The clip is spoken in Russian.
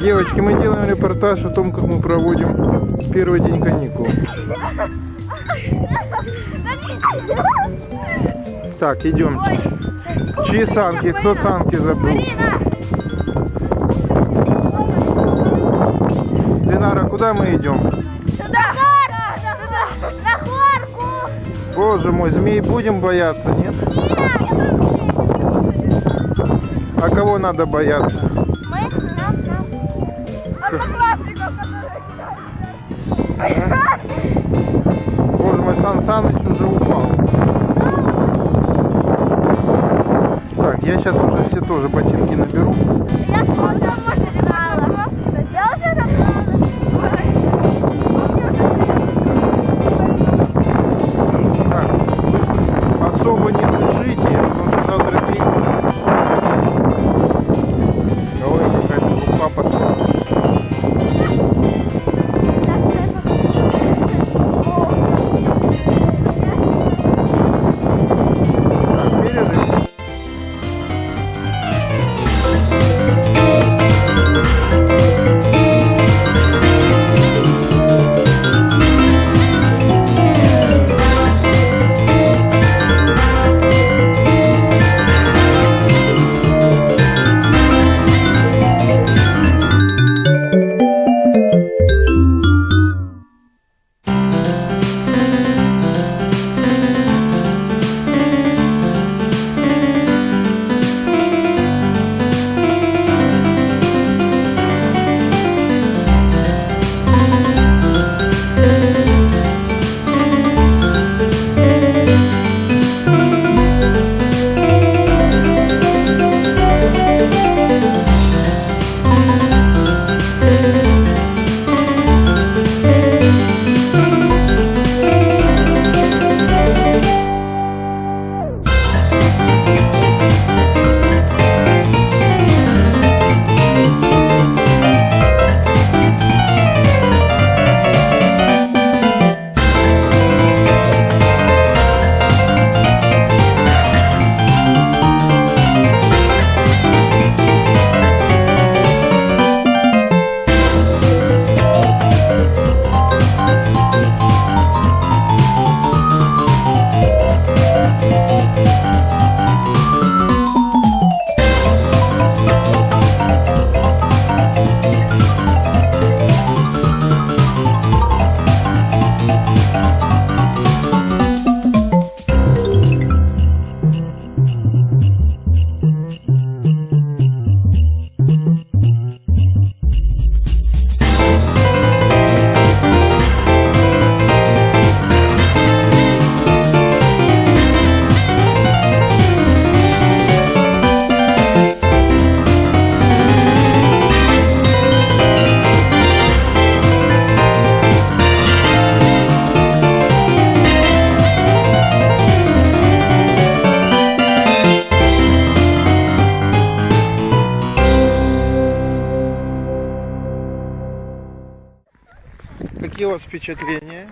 Девочки, мы делаем репортаж о том, как мы проводим первый день каникул. Так, идем. Чьи санки? Кто санки забыл? Ленара, куда мы идем? Туда! Туда! На горку! Боже мой, змей будем бояться, нет? А кого надо бояться? Одноклассников, Боже мой, Сан Саныч уже упал. Так, я сейчас уже все тоже ботинки наберу. Я уже набрала. Так, особо не спешите, Какие у вас впечатления?